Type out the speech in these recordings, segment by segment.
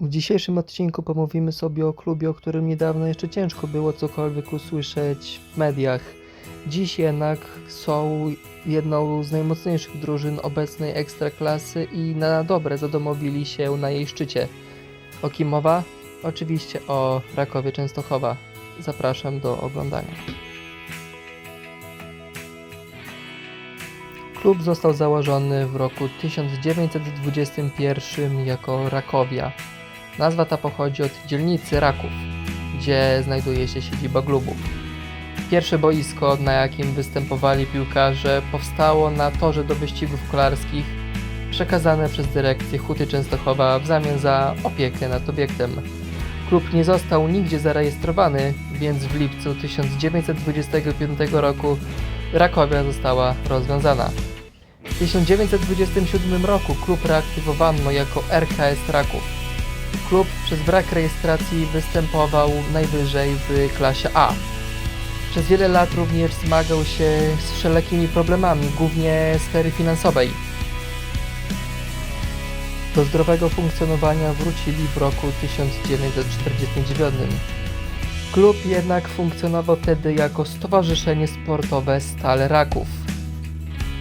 W dzisiejszym odcinku pomówimy sobie o klubie, o którym niedawno jeszcze ciężko było cokolwiek usłyszeć w mediach. Dziś jednak są jedną z najmocniejszych drużyn obecnej ekstraklasy i na dobre zadomowili się na jej szczycie. O kim mowa? Oczywiście o Rakowie Częstochowa. Zapraszam do oglądania. Klub został założony w roku 1921 jako Rakowia. Nazwa ta pochodzi od dzielnicy Raków, gdzie znajduje się siedziba klubu. Pierwsze boisko, na jakim występowali piłkarze, powstało na torze do wyścigów kolarskich, przekazane przez dyrekcję Huty Częstochowa w zamian za opiekę nad obiektem. Klub nie został nigdzie zarejestrowany, więc w lipcu 1925 roku Rakowia została rozwiązana. W 1927 roku klub reaktywowano jako RKS Raków. Klub przez brak rejestracji występował najwyżej w klasie A. Przez wiele lat również zmagał się z wszelakimi problemami, głównie sfery finansowej. Do zdrowego funkcjonowania wrócili w roku 1949. Klub jednak funkcjonował wtedy jako Stowarzyszenie Sportowe Stale Raków.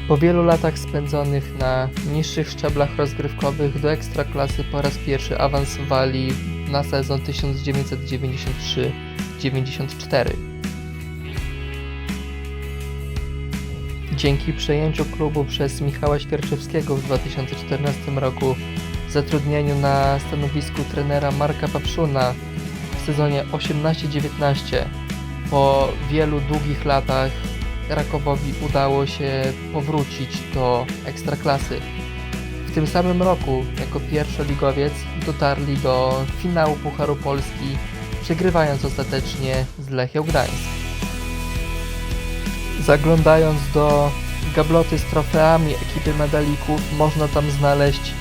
Po wielu latach spędzonych na niższych szczeblach rozgrywkowych do ekstraklasy po raz pierwszy awansowali na sezon 1993-94. Dzięki przejęciu klubu przez Michała Świerczewskiego w 2014 roku, zatrudnieniu na stanowisku trenera Marka Papszuna w sezonie 18-19, po wielu długich latach Rakowowi udało się powrócić do ekstraklasy. W tym samym roku, jako pierwszoligowiec, dotarli do finału Pucharu Polski, przegrywając ostatecznie z Lechią Gdańsk. Zaglądając do gabloty z trofeami ekipy medalików, można tam znaleźć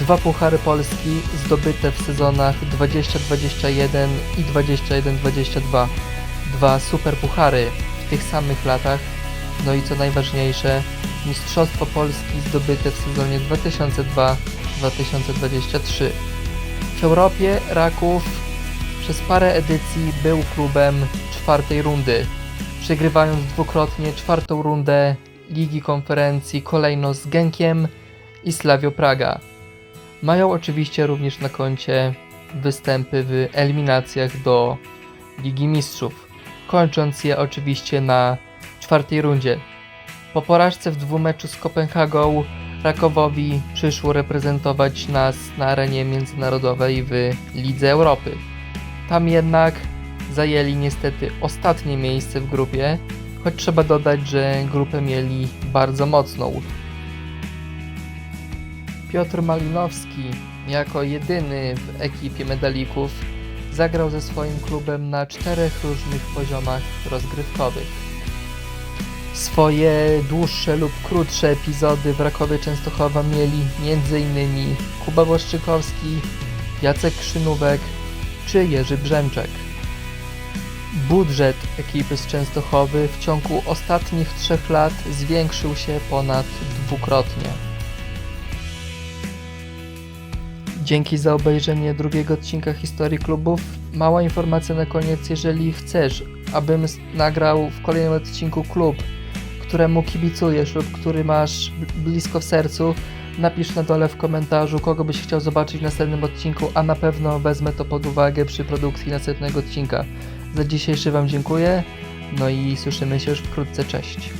dwa Puchary Polski zdobyte w sezonach 2021 i 2021-22. Dwa super puchary w tych samych latach. No i co najważniejsze, Mistrzostwo Polski zdobyte w sezonie 2002-2023. W Europie Raków przez parę edycji był klubem czwartej rundy, przegrywając dwukrotnie czwartą rundę Ligi Konferencji kolejno z Genkiem i Slavio Praga. Mają oczywiście również na koncie występy w eliminacjach do Ligi Mistrzów kończąc je oczywiście na czwartej rundzie. Po porażce w dwumeczu z Kopenhagą Rakowowi przyszło reprezentować nas na arenie międzynarodowej w Lidze Europy. Tam jednak zajęli niestety ostatnie miejsce w grupie, choć trzeba dodać, że grupę mieli bardzo mocną. Piotr Malinowski jako jedyny w ekipie medalików zagrał ze swoim klubem na czterech różnych poziomach rozgrywkowych. Swoje dłuższe lub krótsze epizody w Rakowie Częstochowa mieli m.in. Kuba Błaszczykowski, Jacek Krzynówek czy Jerzy Brzęczek. Budżet ekipy z Częstochowy w ciągu ostatnich trzech lat zwiększył się ponad dwukrotnie. Dzięki za obejrzenie drugiego odcinka historii klubów. Mała informacja na koniec, jeżeli chcesz, abym nagrał w kolejnym odcinku klub, któremu kibicujesz lub który masz bl- blisko w sercu, napisz na dole w komentarzu, kogo byś chciał zobaczyć w następnym odcinku, a na pewno wezmę to pod uwagę przy produkcji następnego odcinka. Za dzisiejszy Wam dziękuję, no i słyszymy się już wkrótce, cześć.